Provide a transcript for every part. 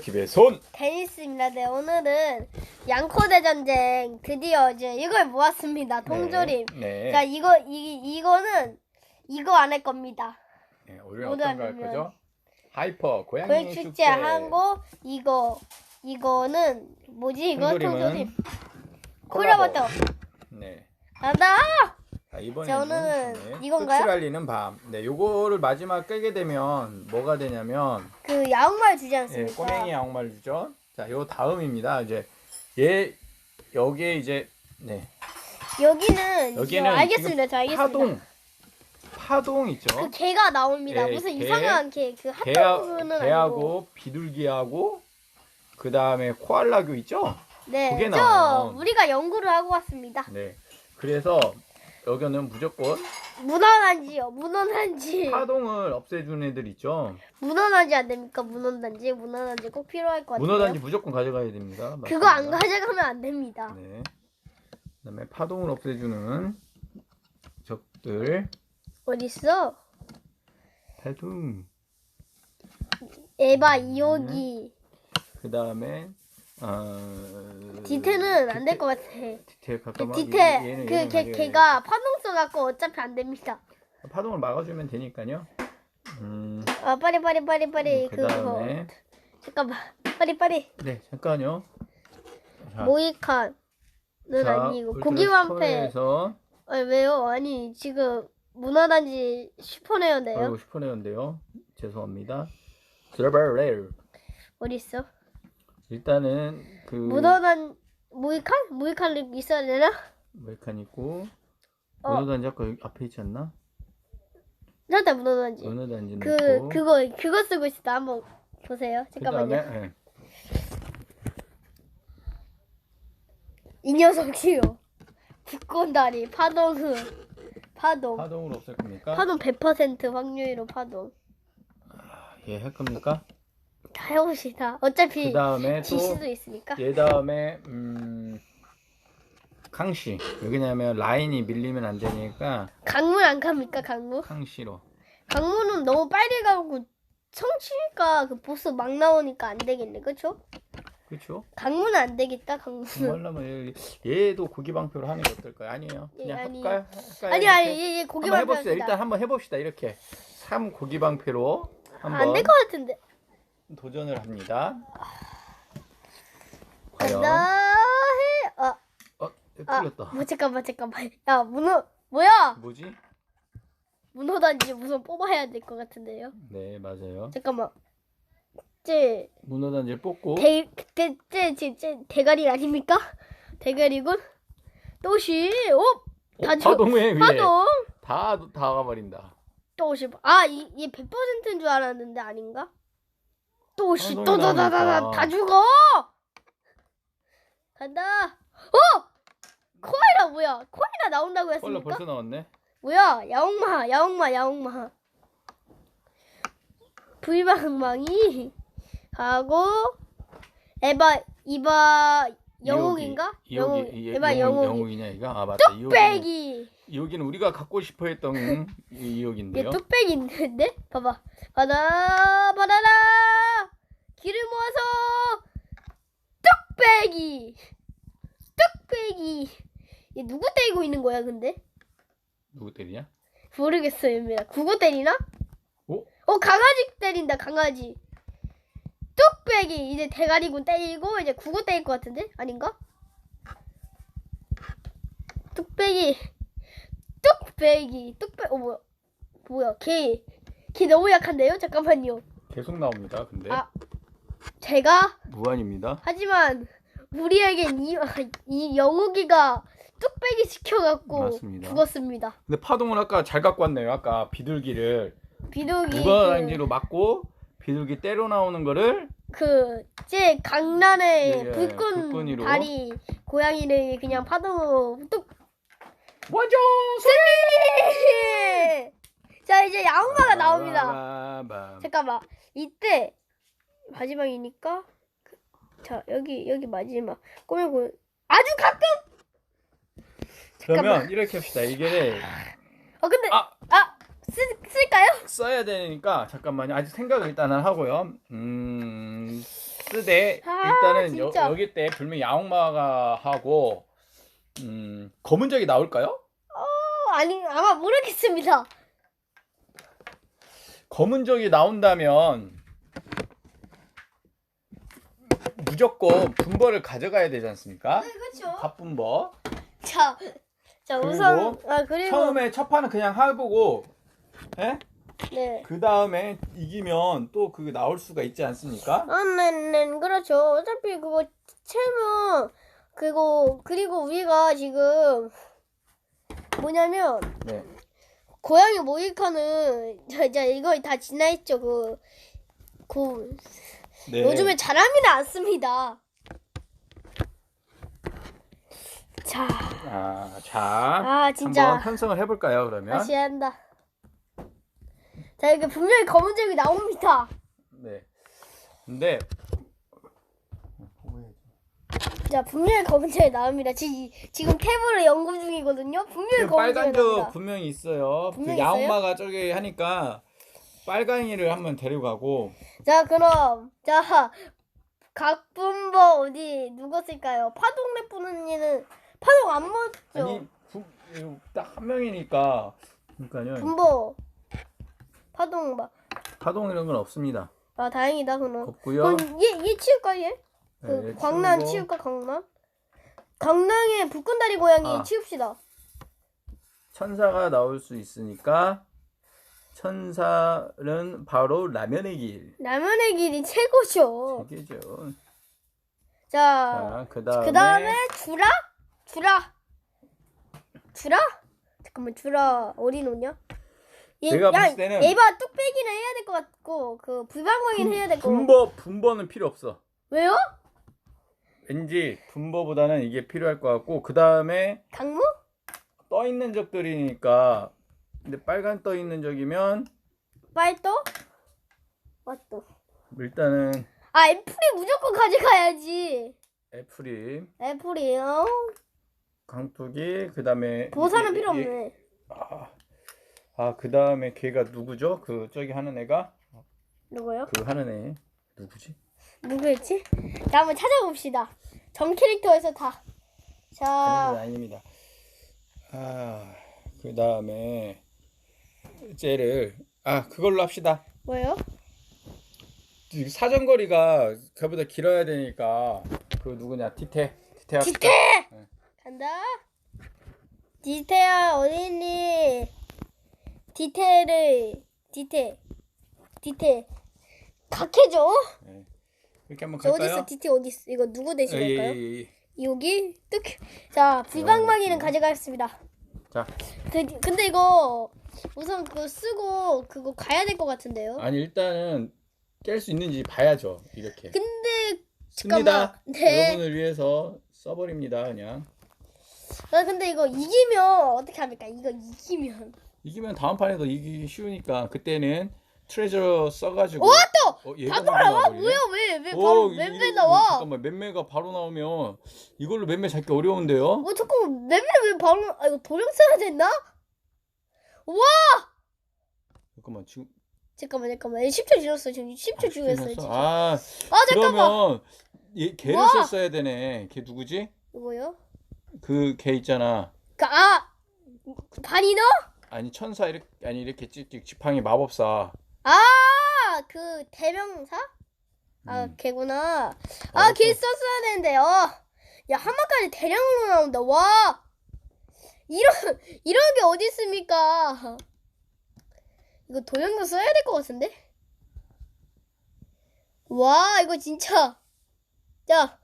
기의 손. 테니스입니다. 네, 오늘은 양코대 전쟁 드디어 이제 이걸 모았습니다. 동조림. 네. 자, 이거 이 이거는 이거 안 할 겁니다. 네. 오늘 어떤 거할 하면 거죠? 하이퍼 고양이 고액 축제. 축제 하고 이거 이거는 뭐지 이거 통조림. 콜라보. 콜라보터 네. 간다. 자, 이번에는 이건가요? 알리는 밤. 네, 요거를 마지막 끄게 되면 뭐가 되냐면 그 야옹말 주지 예, 않습니까? 꼬맹이 양말 주죠. 자, 요 다음입니다. 이제 얘 여기에 이제 네. 여기는 여기는 저 알겠습니다. 저 알겠습니다. 파동 파동 있죠. 그 개가 나옵니다. 예, 무슨 개, 이상한 개. 그 개하, 핫도그는 아니고. 개하고 비둘기하고 그 다음에 코알라교 있죠. 네, 그게 저 나와요. 우리가 연구를 하고 왔습니다. 네. 그래서 여기는 무조건 문어단지요. 문어단지. 파동을 없애주는 애들 있죠. 문어단지 안 됩니까? 문어단지. 문어단지 꼭 필요할 것 같아요. 문어단지 무조건 가져가야 됩니다. 그거 안 맞습니다. 가져가면 안 됩니다. 네. 그다음에 파동을 없애주는 적들 어딨어? 파동. 에바 네. 이호기. 그 다음에 어... 디테는 안 될 것 같아. 디테 그 잠깐만. 디테 그 가져가야 걔가 파동성 갖고 어차피 안 됩니다. 돼. 파동을 막아주면 되니까요. 음. 아 빨리 빨리 빨리 빨리 그 그거 잠깐만 빨리 빨리 네 잠깐요. 자, 모이칸은 자, 아니고 울트라 고기만패 슈퍼에서 아니 왜요? 아니 지금 문어단지 슈퍼네어인데요. 아이고 슈퍼네어인데요. 죄송합니다. 드라벨 레일 어디 있어? 일단은 그 문어단 모이칸? 모이칸 있어야 되나? 메칸 있고 어. 문어단지 아까 여기 앞에 있지 않나? 나다 문어단지. 문어단지 그 넣고 그거 그거 쓰고 있어. 한번 보세요. 그 다음에 잠깐만요. 예. 이 녀석이요. 북건다리 파동은 파동. 파동을 없앨 겁니까? 파동 100% 확률로 파동. 예, 할 겁니까? 다 해봅시다. 어차피 그 다음에 질또 수도 있으니까. 얘 다음에 음 강씨 여기냐면 라인이 밀리면 안 되니까 강문 안 갑니까 강문? 강씨로 강문은 너무 빨리 가고 성취니까 그 보스 막 나오니까 안 되겠네, 그쵸? 그렇죠? 강문은 안 되겠다, 강문. 정말라면 얘도 고기 방표로 하는 게 어떨까요? 아니에요. 예, 그냥 아니. 할까요? 할까요? 아니 이렇게? 아니 얘, 얘 고기만 한번 해봅시다. 펴시다. 일단 한번 해봅시다. 이렇게 3 고기 방표로 한번 안 될 것 같은데. 도전을 합니다. 과연 간다 해. 아, 어 아, 틀렸다. 뭐 잠깐만 잠깐만. 야 문어 뭐야? 뭐지? 문어 단지 무슨 뽑아야 될 것 같은데요? 네 맞아요. 잠깐만. 쟤 문어 단지 뽑고 대, 쟤, 쟤 대가리 아닙니까? 대가리군? 또시, 오! 어, 다 줘- 파동에 위에 파동! 다다 가버린다. 또시, 아, 이, 얘 100%인 줄 알았는데 아닌가? 또시, 파동이 또다다다다, 나오니까. 다 죽어! 간다! 어! 코아라 뭐야? 코아라 나온다고 했습니까? 벌써 나왔네. 뭐야? 야옹마, 야옹마, 야옹마. 불방망이 하고 에바 이바 영웅인가? 영웅, 에바 영웅, 영웅이. 영웅이냐 이거? 아 맞다. 뚝배기. 이호기는 우리가 갖고 싶어 했던 이- 얘 이호기인데요. 뚝배기 있는데? 봐봐. 받아, 받아라. 길을 모아서 뚝배기. 뚝배기. 얘 누구 때리고 있는 거야, 근데? 누구 때리냐? 모르겠어요, 얘들아. 국어 때리나? 오? 어, 강아지 때린다, 강아지. 뚝배기. 이제 대가리군 때리고, 이제 국어 때릴 것 같은데? 아닌가? 뚝배기. 뚝배기. 뚝배, 어, 뭐야. 뭐야, 걔. 걔 너무 약한데요? 잠깐만요. 계속 나옵니다. 근데 아. 제가, 무한입니다. 하지만, 우리에겐 이, 이 영욱이가 뚝배기 시켜갖고 맞습니다. 죽었습니다. 근데 파동을 아까 잘 갖고 왔네요. 아까 비둘기를 비둘기. 무관장지로 맞고 비둘기 때려 나오는 거를 그, 제 강란의 예, 예, 불끈 불끈이로. 다리 고양이를 그냥 파도 뚝 완전 승리! 자, 이제 야옹마가 나옵니다. 잠깐만. 이때 마지막이니까 그- 자, 여기 여기 마지막. 꼬매고 아주 가끔 그러면 잠깐만. 이렇게 합시다. 이게 어 근데 아! 아, 쓰, 쓸까요? 써야 되니까 잠깐만요. 아직 생각을 일단은 하고요. 음 쓰되 아, 일단은 여, 진짜. 여기 때 불면 야옹마가 하고 음, 검은 적이 나올까요? 어, 아니 아마 모르겠습니다. 검은 적이 나온다면 무조건 분버를 가져가야 되지 않습니까? 그렇죠. 갑분버. 자, 자 그리고 우선 아 그리고 처음에 첫 판은 그냥 해보고, 예? 네. 그 다음에 이기면 또그 나올 수가 있지 않습니까? 아, 네, 네, 그렇죠. 어차피 그거 채면 그거 그리고 우리가 지금 뭐냐면 네. 고양이 모이카는 자, 자 이거 다 지나했죠. 그, 그 네. 요즘에 잘하지는 않습니다. 자, 아, 자, 아 진짜 한번 편성을 해볼까요? 그러면. 다시 한다. 자 이게 분명히 검은색이 나옵니다. 네. 근데 자 분명히 검은색이 나옵니다. 지, 지금 탭으로 연구 중이거든요. 분명히 그 검은색이 빨간 나옵니다. 적 분명히 있어요. 분명히 그 야옹마가 저기 하니까 빨강이를 한번 데려가고 자 그럼 자 각분버 어디 누가 쓸까요? 파동랩 분은이는 파동 안 맞죠? 아니 딱 한 명이니까 그러니까요. 분버 파동 막. 파동 이런 건 없습니다. 아 다행이다 그럼. 없고요. 그럼 얘 얘 치울까 얘? 그 네, 광란 치우고. 치울까 광란? 강낭의 붉은다리 고양이 아. 치웁시다. 천사가 나올 수 있으니까 천사는 바로 라면의 길. 라면의 길이 최고죠. 되겠죠. 자, 자, 그다음에 그 다음에 주라? 주라. 주라? 잠깐만 주라 어디 놓냐? 얘, 내가 야, 봤을 때는- 에바 뚝배기는 해야 될 것 같고 그 불방광이는 해야 될것 같고 분버 분버는 필요 없어. 왜요? 왠지 분버보다는 이게 필요할 것 같고 그 다음에 강무? 떠 있는 적들이니까 근데 빨간 떠 있는 적이면 빨도? 맞도. 일단은 아 애플이 무조건 가져가야지. 애플이 애플이요. 강투기 그 다음에 보사는 필요 없네. 아 그 다음에 걔가 누구죠? 그 저기 하는 애가 누구요? 그 하는 애 누구지? 누구였지? 자 한번 찾아봅시다. 전 캐릭터에서 다. 자, 아닙니다 아닙니다. 아 그 다음에 쟤를 아 그걸로 합시다. 뭐요? 이 사정거리가 그보다 길어야 되니까 그 누구냐 티테 티테 합시다. 디테! 네. 간다. 디테야 어딨니? 디테를 디테 디테 각해줘. 네. 이렇게 한번 저 갈까요? 어딨어 디테 어딨어? 이거 누구 대신 예, 할까요? 예, 예. 여기 뚝. 자 불방망이는 어, 가져가겠습니다. 자 그, 근데 이거 우선 그거 쓰고 그거 가야 될 것 같은데요. 아니 일단은 깰 수 있는지 봐야죠 이렇게 근데 씁니다 잠깐만. 네. 여러분을 위해서 써버립니다 그냥 나 근데 이거 이기면 어떻게 합니까? 이거 이기면 이기면 다음 판에도 이기기 쉬우니까 그때는 트레저 써가지고 오 또! 어, 얘가 바로 나와? 나와버리네? 뭐야 왜왜 오, 바로 이- 맵에 이- 나와? 잠깐만 맵매가 바로 나오면 이걸로 맵매 잡기 어려운데요 어 잠깐만 맵에 왜 바로 아 이거 도령 써야 됐나? 잠깐만 지금 잠깐만 잠깐만 10초 지났어 지금 10초 중했어요 지났어? 지금 아 아 잠깐만 그러면 얘 걔를 와! 썼어야 되네 걔 누구지? 이거요? 그 걔 있잖아 그 아 반이너? 아니 천사 이렇게 아니 이렇게 찍찍 지팡이 마법사 아 그 대명사? 아 음. 걔구나. 아 걔 썼어야 되는데 어 야 한마까지 대량으로 나온다. 와. 이런 이런 게 어디 있습니까? 이거 도형도 써야 될 것 같은데? 와 이거 진짜. 자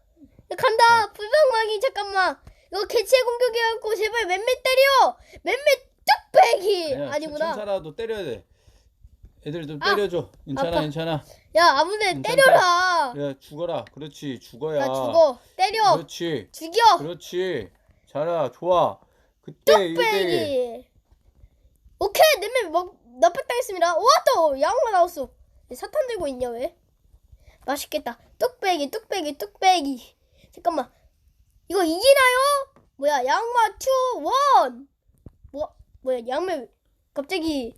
간다. 불방망이 잠깐만. 이거 개체 공격이었고 제발 맴매 때려. 맴매 뚝배기. 아니구나. 천사라도 때려야 돼. 애들 좀 아, 때려줘. 괜찮아, 아파. 괜찮아. 야 아무데 괜찮다. 때려라 야, 죽어라. 그렇지, 죽어야. 나 죽어 때려 그렇지, 죽여 그렇지. 잘하, 좋아. 그때 이때 뚝배기 오케이 내면 먹 납득당했습니다 와또 양호가 나왔어 왜 사탄 들고 있냐 왜 맛있겠다 뚝배기 뚝배기 뚝배기 잠깐만 이거 이기나요 뭐야 양마 투원 뭐 뭐야 양매 갑자기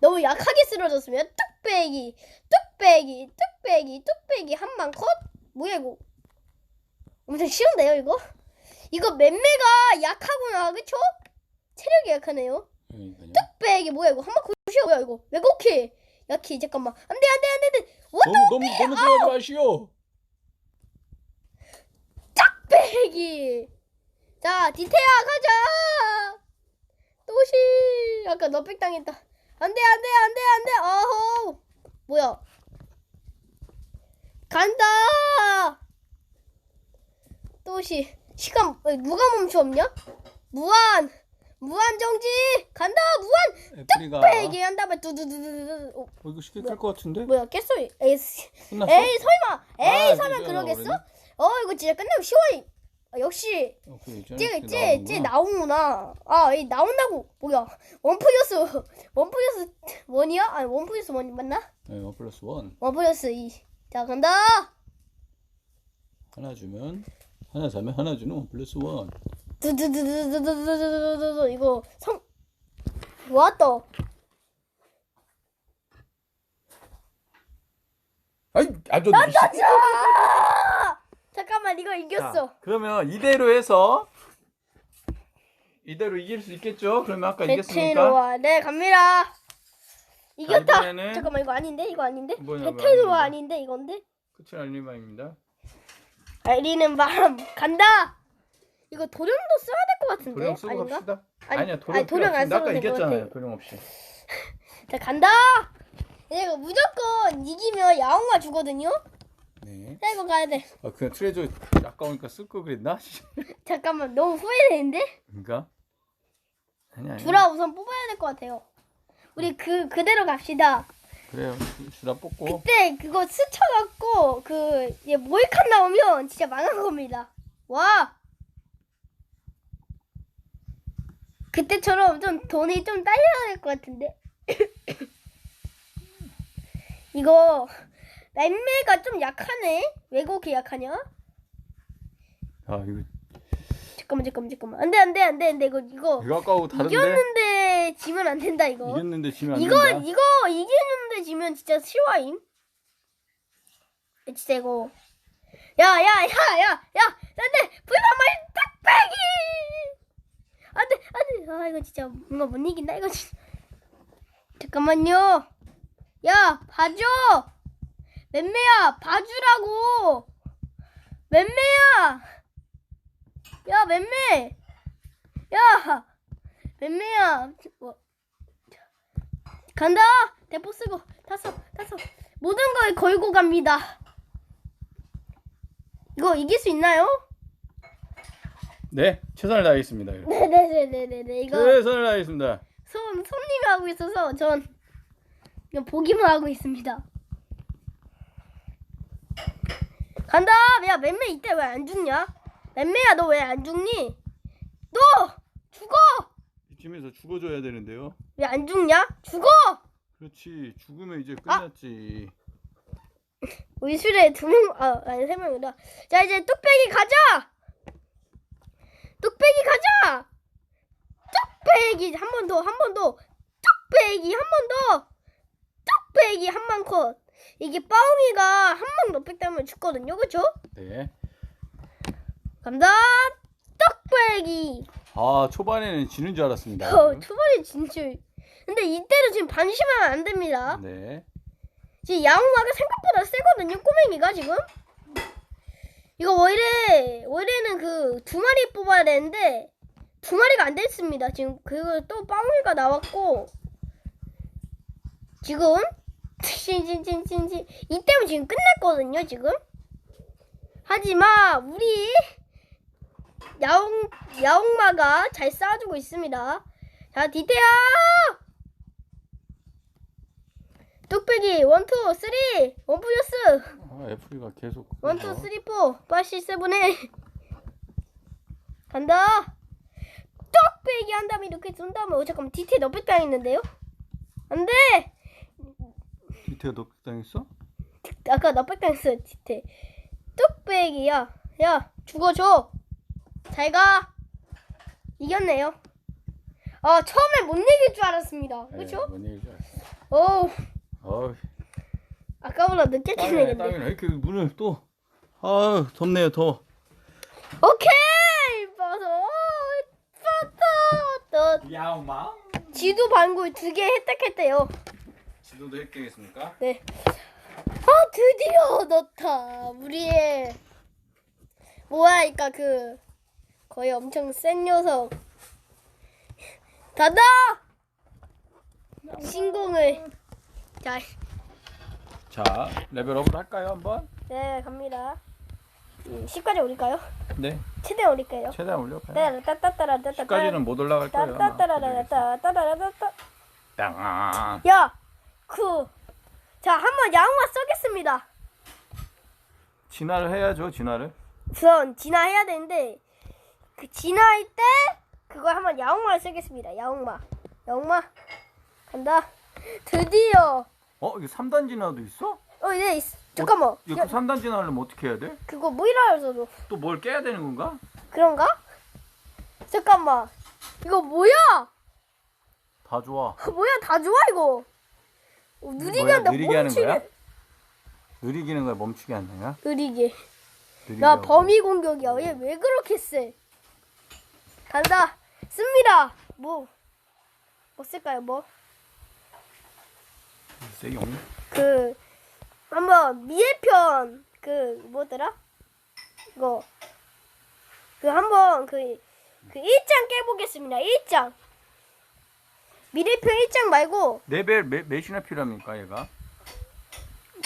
너무 약하게 쓰러졌으면 뚝배기 뚝배기 뚝배기 뚝배기 한방 컷? 뭐야 이거 엄청 쉬운데요 이거? 이거 맴매가 약하구나 그쵸? 체력이 약하네요. 뚝배기 뭐야 이거 한방 컷이야 뭐야 이거. 왜 그렇게? 약해 잠깐만. 안돼 안돼 안돼 안돼. 너무 너무 너무 들어가지 마시오. 뚝배기! 자 디테야 가자! 또시! 아까 너백 당했다 안돼 안돼 안돼 안돼. 어허. 뭐야? 간다. 또시 시간 어, 누가 멈추었냐? 무한. 무한 정지. 간다 무한. 애플이가 뚝배기 한 다음에 두두두두두 어, 어, 이거 쉽게 끌것 같은데? 뭐야 깼어. 에이? 에이 설마. 에이 아, 설마 그러겠어? 어 이거 진짜 끝나면 쉬워 아, 역시 어, 그래, 이제 쟤, 쟤. 나오구나. 아, 이 나온다고. 뭐야. 원 플러스, 원 플러스 원이야? 아니, 원 플러스 원 맞나? 네, 원 플러스 원. 원플러스 이. 자, 간다. 하나 주면 하나 사면 하나 주는 원 플러스 원. 두두두두두두두두두두. 이거 성, 왔다. 아이, 아주 자! 잠깐만, 이거 이겼어. 자, 그러면 이대로 해서 이대로 이길 수 있겠죠? 그러면 아까 이겼으니까 베테노아. 네, 갑니다. 이겼다. 이번에는- 잠깐만, 이거 아닌데? 이거 아닌데? 뭐냐, 뭐 베테노아 아닌데? 아닌데? 이건데? 끝을 알리마입니다. 알리는 바람. 간다. 이거 도령도 써야 될 것 같은데? 도령 쓰고 아닌가? 갑시다. 아니, 아니야 도령 아니, 필요 도령 안 없습니다. 아까 써도 될것 이겼잖아요. 같아. 도령 없이. 자 간다. 이거 무조건 이기면 야옹아 주거든요. 네. 자 이거 가야 돼. 아 그냥 트레저 아까우니까 쓸 거 그랬나? 잠깐만 너무 후회되는데? 그러니까 아니 아니. 주라 우선 뽑아야 될 것 같아요. 우리 그 그대로 갑시다. 그래요. 주라 뽑고 그때 그거 스쳐갖고 그얘 모이칸 나오면 진짜 망한 겁니다. 와. 그때처럼 좀 돈이 좀 딸려야 될 것 같은데. 이거 맴매가 좀 약하네. 왜 그렇게 약하냐? 아 이거 잠깐만 잠깐만 잠깐만. 안돼 안돼 안돼 안돼. 이거 이거 이거 아까하고 다른데? 이겼는데 지면 안 된다 이거. 이겼는데 지면 안 이거 된다. 이거 이기는데 지면 진짜 실화임. 진짜 이거. 야야야야야 안돼! 불만말 딱배기! 안돼 안돼. 아 이거 진짜 뭔가 못 이긴다 이거 진짜. 잠깐만요. 야 봐줘 맴매야 봐주라고. 맴매야. 야 맴매. 야 맴매야. 뭐, 간다. 대포 쓰고. 다섯 다섯 모든 걸 걸고 갑니다. 이거 이길 수 있나요? 네 최선을 다하겠습니다. 네네네네네 이거 최선을 다하겠습니다. 손 손님이 하고 있어서 전 그냥 보기만 하고 있습니다 간다 야 맴매 이때 왜 안 죽냐 맴매야 너 왜 안 죽니 너 죽어 이쯤에서 죽어줘야 되는데요. 왜 안 죽냐 죽어 그렇지 죽으면 이제 끝났지. 우리 술에 두 명, 아, 아니, 세 명이다. 자, 이제 뚝배기 가자! 뚝배기 가자! 뚝배기 한 번 더, 한 번 더! 뚝배기 한 번 더! 뚝배기 한방 컷! 이게 빠옹이가 한방 너백 따면 죽거든요, 그쵸? 네. 간다! 뚝배기! 아 초반에는 지는 줄 알았습니다. 어, 초반에 진짜. 근데 이때도 지금 반심하면 안 됩니다. 네. 지금 야옹마가 생각보다 세거든요, 꼬맹이가 지금. 이거 원래 원래는 그 두 마리 뽑아야 되는데 두 마리가 안 됐습니다. 지금 그리고 또 빵울가 나왔고 지금 찐찐찐찐찐 이때면 지금 끝났거든요, 지금. 하지만 우리 야옹 야옹마가 잘 쌓아주고 있습니다. 자, 디테야! 뚝배기 원투 쓰리 원 플러스 아 애플이가 계속. 원투 그거. 쓰리 포 파시 세븐에 간다 뚝배기 한 다음에 이렇게 쏜 다음에 어 잠깐만 디테일 너백 당했는데요 안돼 디테가 너 당했어? 아까 너백 당했어 디테일 뚝배기야 야 죽어줘 잘 가 이겼네요 아 처음에 못 이길 줄 알았습니다. 그렇죠? 네, 뭔 얘기인지 알았어. 오 어우, 아까보다 늦게 땀이네, 깨네겠네. 땀이네. 이렇게 문을 또. 아, 덥네요, 더. 오케이 봐서 빠따 야마. 또 지도 반골 두개 획득했대요. 지도도 획득했습니까? 네. 아 드디어 넣다 우리의 뭐야니까 그 거의 엄청 센 녀석 닫아 신공을 자, 자, 레벨업을 할까요, 한번? 네 갑니다. 10까지 올릴까요? 네, 최대한 올릴까요? 최대한 올려봐요. 네, 따따따라따따 10까지는 못 올라갈 거예요. 아마. 따따따라따따 따따따따 땅. 야, 그, 자 한번 양마 쏘겠습니다. 진화를 해야죠, 진화를. 우선 진화해야 되는데 그 진화할 때 그걸 한번 야옹마를 쓰겠습니다. 야옹마, 야옹마 간다. 드디어 어, 이게 3단 진화도 있어? 어 이제 있- 잠깐만 이거 야, 3단 진화하려면 어떻게 해야 돼? 그거 모이라에서도 또 뭘 깨야 되는 건가? 그런가? 잠깐만 이거 뭐야? 다 좋아. 뭐야 다 좋아 이거. 어, 느리게 뭐야, 한다 느리게 하는 멈추게. 거야? 느리기는 거야, 멈추게 거야? 느리게. 느리게 나 하고. 범위 공격이야. 얘 왜 그렇게 세? 간다. 씁니다. 뭐? 뭐 쓸까요? 뭐? 세게 없네. 그 한번 미래편 그 뭐더라? 이거 그 한번 그 그 1장 깨보겠습니다. 1장. 미래편 1장 말고 레벨 몇, 몇이나 필요합니까, 얘가?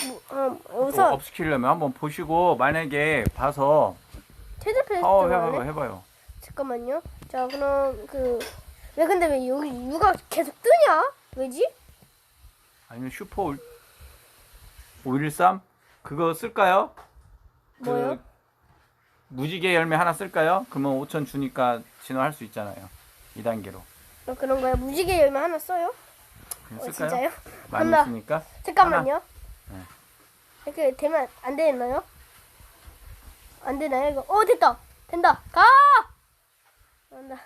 뭐, 어, 또 우선 업시키려면 한번 보시고 만약에 봐서 최저 페이스 들어가네. 해봐요, 해봐요. 잠깐만요. 자 그럼 그 왜 근데 왜 여기 유가 계속 뜨냐? 왜지? 아니면 슈퍼 올- 513 그거 쓸까요? 뭐요? 그 무지개 열매 하나 쓸까요? 그러면 5천 주니까 진화할 수 있잖아요. 2단계로. 어, 그런 거야. 무지개 열매 하나 써요? 그냥 어, 쓸까요? 진짜요? 많이 하나. 쓰니까. 잠깐만요. 네. 이렇게 되면 안 되나요? 안 되나요? 이거 어 됐다. 된다. 가. 된다.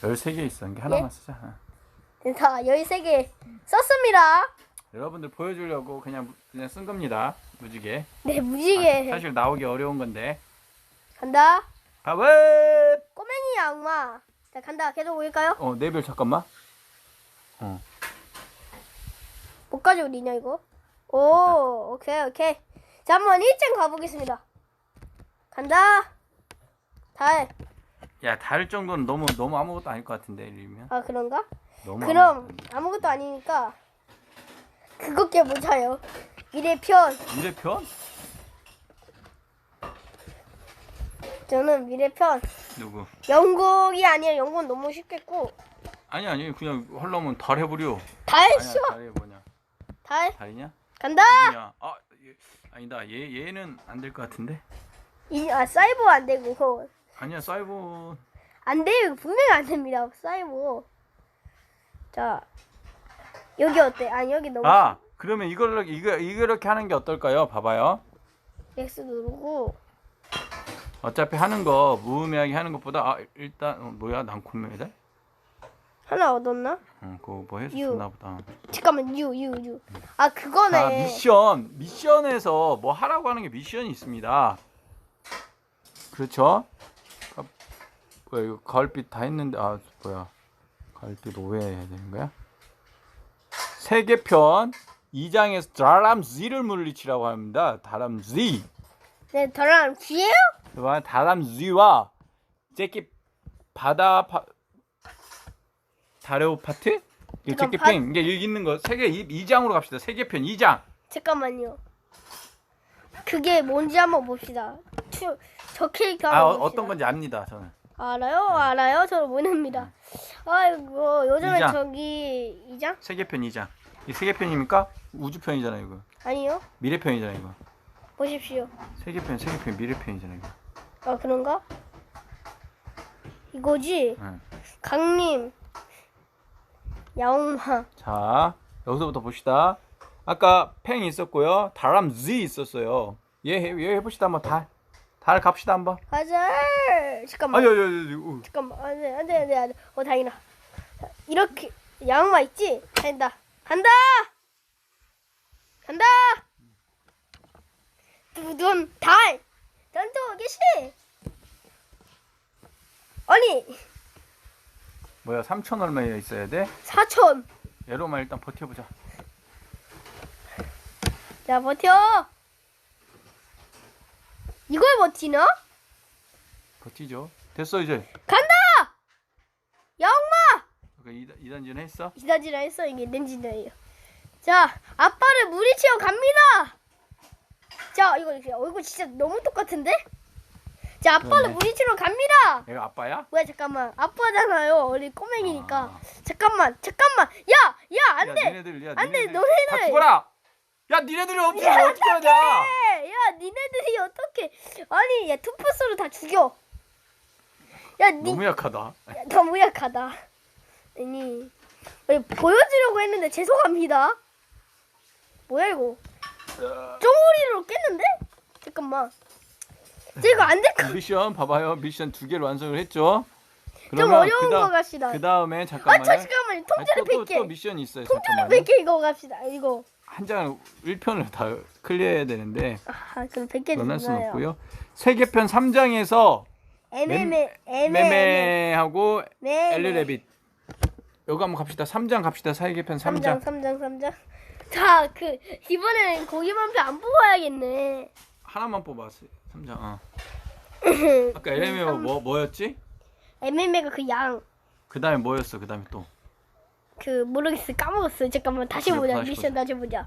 13개 있어. 이게 하나만 예? 쓰자. 어. 된다. 13개 썼습니다. 여러분들 보여주려고 그냥 그냥 쓴 겁니다. 무지개. 네, 무지개. 사실 나오기 어려운 건데. 간다. 가봐. 꼬맹이 악마. 자, 간다. 계속 올릴까요? 어, 네별 잠깐만. 어. 뭐까지 올리냐 이거? 오, 오케이, 오케이. 자, 한번 1점 가보겠습니다. 간다. 달. 야, 다를 정도는 너무 너무 아무것도 아닐 것 같은데, 이러면. 아, 그런가? 너무 그럼 아무것도 아무것도 아니니까 그것 깨보자요. 미래편. 미래편? 저는 미래편. 누구? 영국이 아니라 영국은 너무 쉽겠고 아니 아니 그냥 하려면 달 해버려. 달 아니야 쉬워. 달이 뭐냐? 달 달이냐? 간다. 아 얘, 아니다 얘 얘는 안 될 것 같은데. 이, 아 사이버 안 되고 아니야 사이버 안 돼요. 분명히 안 됩니다. 사이버. 자 여기 어때? 아 여기 너무 아 그러면 이걸로 이거 이렇게 하는 게 어떨까요? 봐봐요. X 누르고 어차피 하는 거 무의미하게 하는 것보다 아 일단 어, 뭐야 난코메다? 하나 얻었나? 어 그거 뭐 유. 했었나 보다. 잠깐만 U U U. 아 그거네. 자 미션 미션에서 뭐 하라고 하는 게 미션이 있습니다. 그렇죠? 아, 뭐야 이거 가을빛 다 했는데 아 뭐야 가을빛 5회 해야 되는 거야? 세계편 2장에서 다람쥐를 물리치라고 합니다. 다람쥐. 네 뒤에요? 다람쥐와 제키 바다 파 다레오파트? 이 잠깐, 제키팽 이게 여기 있는 거 세계 2장으로 갑시다. 세계편 2장. 잠깐만요. 그게 뭔지 한번 봅시다. 투, 저 캐릭터 아 한번 어, 봅시다. 어떤 건지 압니다. 저는. 알아요? 알아요? 저는 모릅니다. 아이고 요즘에 이장. 저기 이장? 세계편 2장. 이 세계편입니까? 우주편이잖아 이거. 아니요. 미래편이잖아 이거. 보십시오. 세계편, 세계편, 미래편이잖아 이거. 아 그런가? 이거지. 응. 강림. 야옹마. 자 여기서부터 봅시다. 아까 팽 있었고요. 다람쥐 있었어요. 얘, 해- 얘 해봅시다 한번 달. 하나 갑시다 한번. 가자. 잠깐만. 아니 아니. 어. 잠깐만. 안돼 안돼 안돼 안돼. 어 다행이다. 자, 이렇게 양마 있지? 간다. 간다. 간다. 두둔 달. 전투 개시. 아니 뭐야 3천 얼마에 있어야 돼? 사천. 얘로만 일단 버텨보자. 자 버텨. 이걸 버티나? 버티죠. 됐어 이제. 간다. 양마. 그러니까 2, 단지는 했어? 이다지라 했어 이게 렌지다예요. 자 아빠를 무리치어 갑니다. 자 이거 이렇게 얼굴 진짜 너무 똑같은데? 자 아빠를 그러네. 무리치러 갑니다. 얘가 아빠야? 뭐야 잠깐만 아빠잖아요 어린 꼬맹이니까. 아. 잠깐만 잠깐만 야 야 야, 안돼 니네들 야 안 돼, 니네들 너네들. 다 죽어라. 야 니네들이 어떻게 야, 어떻게 하냐? 야 니네들이 어떻게 아니 야 투포스로 다 죽여. 야니 너무 약하다. 너무 약하다. 아니 아니, 보여주려고 했는데 죄송합니다. 뭐야 이거? 쪼무리로 깼는데? 잠깐만. 저 이거 안 될 거. 미션 봐봐요. 미션 두 개를 완성을 했죠. 좀 어려운 거 갑시다. 그 다음에 아, 잠깐만요. 저 잠깐만. 통째로 또, 또, 100개. 또 미션이 있어요. 통째로 잠깐만요. 100개 이거 갑시다. 이거. 한 장을 1편을 다 클리어해야 되는데 아, 그럼 100개 그런 수는 주나요? 없고요. 세계편 3장에서 애매매 애매매. 매매하고 네. 엘리레빗 여기 한번 갑시다. 3장 갑시다. 세계편 3장 3장. 3장 3장. 자, 그 이번엔 고기만 표 안 뽑아야겠네. 하나만 뽑았어요. 3장. 어. 아까 엘리메가 뭐 뭐였지? 애매매가 그 양. 그다음에 뭐였어? 그다음에 또. 그 모르겠어 까먹었어. 잠깐만 다시 그래, 보자. 다시 미션 보자. 다시 보자.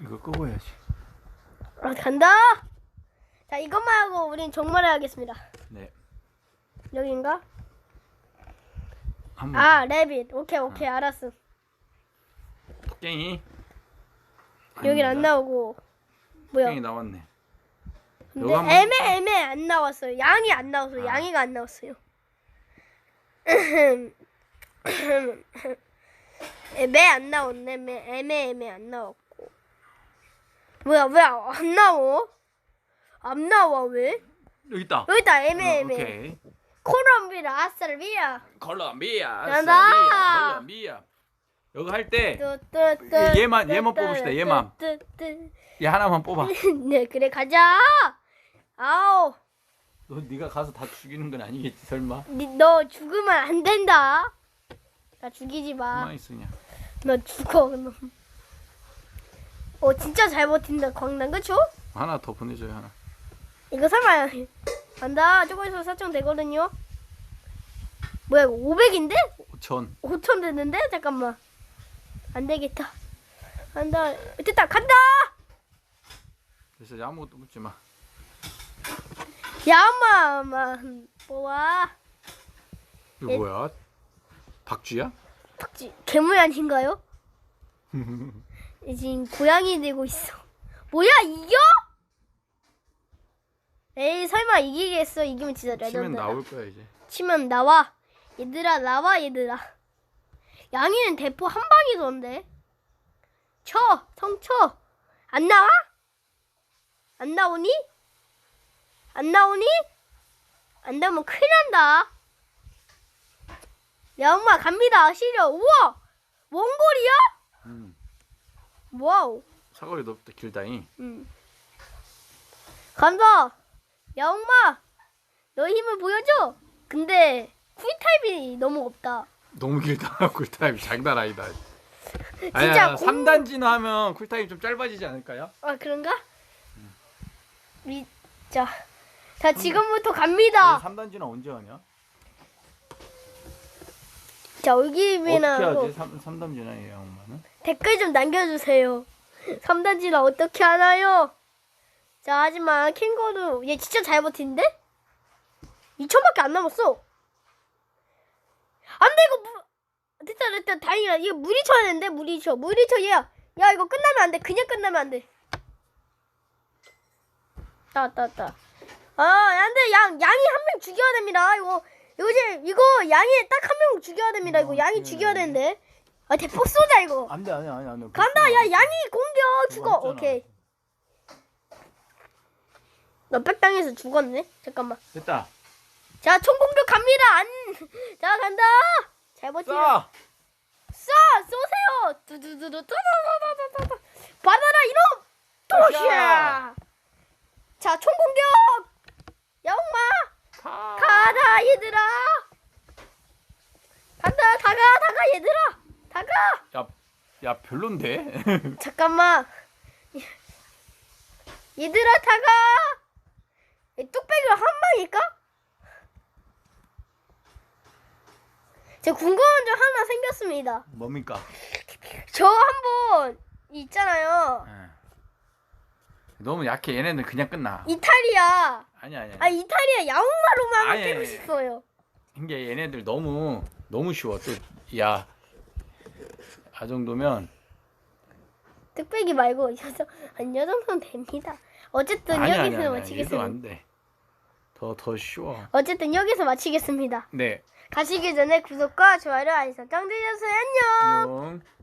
이거 끄고 해야지. 아, 간다. 자, 이것만 하고 우린 정말 해야겠습니다. 네. 여긴가? 한번 아, 레빗. 오케이, 오케이, 알았어. 토깽이. 여긴 안 나오고. 뭐야? 토깽이 나왔네. 근데 요거 한번- 애매 애매 안 나왔어요. 양이 안 나왔어요. 아. 양이가 안 나왔어요. 애매 안 나왔네. 애매 애매 애매 안 나왔고. 뭐야 왜 안 나와? 안 나와 왜? 여기 있다. 여기 있다 애매 어, 애매. 오케이. 콜롬비아 아스트라비아. 콜롬비아. 세비야, 콜롬비아. 여기 할때 얘- 뚜뚜뚜. 얘만- 얘만 뽑읍시다, 얘만. 얘 하나만 뽑아. 네 그래 가자. 아우. 너 네가 가서 다 죽이는 건 아니겠지 설마? 니, 너 죽으면 안 된다. 나 죽이지 마. 가만히 있으냐? 너 죽어 그럼. 어 진짜 잘 버틴다 광란 그쵸? 하나 더 보내줘요 하나. 이거 설마 간다 조금 있으면 4천 되거든요. 뭐야 이거 500인데? 5천. 5천 됐는데? 잠깐만. 안 되겠다. 간다. 됐다 간다. 그래서 아무것도 묻지 마. 야마만 뽑아. 이거 예. 뭐야? 박쥐야? 박쥐 괴물 아닌가요? 지금 고양이 되고 있어. 뭐야 이겨? 에이 설마 이기겠어? 이기면 진짜 레전드. 치면 나올 거야 이제. 치면 나와. 얘들아 나와 얘들아. 양이는 대포 한 방이던데. 쳐 성쳐. 안 나와? 안 나오니? 안 나오니? 안 나오면 큰일 난다. 야 엄마 갑니다. 시려. 우와 원골이야? 음. 와우. 사거리 높다 길다잉. 음. 간다. 야 엄마 너 힘을 보여줘. 근데 쿨타임이 너무 없다. 너무 길다. 쿨타임 장난 아니다. 진짜 아니야. 공- 3단지나 하면 쿨타임 좀 짧아지지 않을까요? 아 그런가? 미, 자, 자 지금부터 갑니다. 3단지는 언제 하냐? 자 어떻게 올기미나 하지? 3, 3단지나 이 양반은? 댓글 좀 남겨주세요. 3단지는 어떻게 하나요? 자 하지만 캥거루 얘 진짜 잘 버티는데? 2천밖에 안 남았어. 안돼 이거 무... 됐다 됐다 다행이다 이거 물이 쳐야 되는데 물이 쳐 물이 쳐 얘야 야 이거 끝나면 안돼 그냥 끝나면 안돼 따따 따. 아 안돼 양 양이 한 명 죽여야 됩니다 이거 이거 이제 이거 양이 딱 한 명 죽여야 됩니다 이거 어, 양이 그래. 죽여야 되는데 아 대폭 쏘자 이거 안돼 안돼 안돼 안돼. 간다 야 양이 공격 죽어 맞잖아. 오케이 넉백당해서 죽었네. 잠깐만. 됐다. 자, 총공격 갑니다. 안. 자, 간다. 잘 버티라. 쏴. 쏴! 쏘세요! 두두두두 두두두두두두 받아라 이놈! 도시야! 자 총공격! 야옹마! 가. 가다 얘들아! 간다 다가 다가 얘들아! 다가! 야, 야 별론데. 잠깐만 얘들아 다가! 이 뚝배기가 한 방일까? 제가 궁금한 점 하나 생겼습니다 뭡니까? 저 한번 있잖아요 예. 너무 약해. 얘네는 그냥 끝나. 이탈리아 아니 아니. 아 이탈리아 야옹마로만 아니, 아니, 싶어요. 이게 얘네들 너무 너무 쉬워. 또 야. 아 정도면 뚝배기 말고 이 정도 한요 정도는 됩니다. 어쨌든 아니 아니 여기서 아니. 얘도 마치겠습니다. 안 돼. 더 더 쉬워. 어쨌든 여기서 마치겠습니다. 네. 가시기 전에 구독과 좋아요 알림 설정 해주세요. 안녕. 안녕.